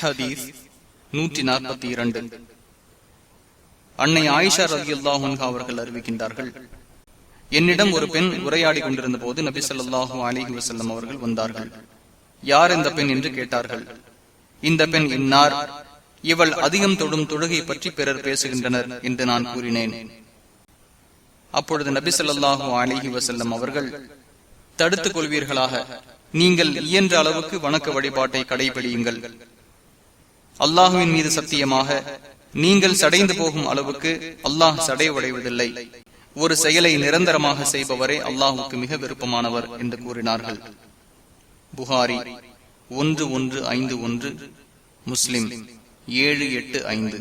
ஹதீஸ் நூற்றி நாற்பத்தி இரண்டு. அன்னை ஆயிஷா ரவி அவர்கள் அறிவிக்கின்றார்கள் என்னிடம் ஒரு பெண் உரையாடி கொண்டிருந்த போது நபி சொல்லாஹு அலிஹி வசல்லம் அவர்கள் வந்தார்கள். யார் இந்த பெண்? என்று கேட்டார்கள். இந்த பெண் இன்னார். இவள் அதிகம் தொடும் தொழுகை பற்றி பிறர் பேசுகின்றனர் என்று நான் கூறினேன். அப்பொழுது நபி சொல்லாஹு அலிஹி வசல்லம் அவர்கள் தடுத்துக் கொள்வீர்களாக. நீங்கள் இயன்ற அளவுக்கு வணக்க வழிபாட்டை கடைபிடியுங்கள். அல்லாஹுவின் மீது சத்தியமாக நீங்கள் சடைந்து போகும் அளவுக்கு அல்லாஹ் சடைவடைவதில்லை. ஒரு செயலை நிரந்தரமாக செய்பவரே அல்லாஹுக்கு மிக விருப்பமானவர் என்று கூறினார்கள். புகாரி ஒன்று ஒன்று ஐந்து ஒன்று முஸ்லிம் ஏழு எட்டு ஐந்து.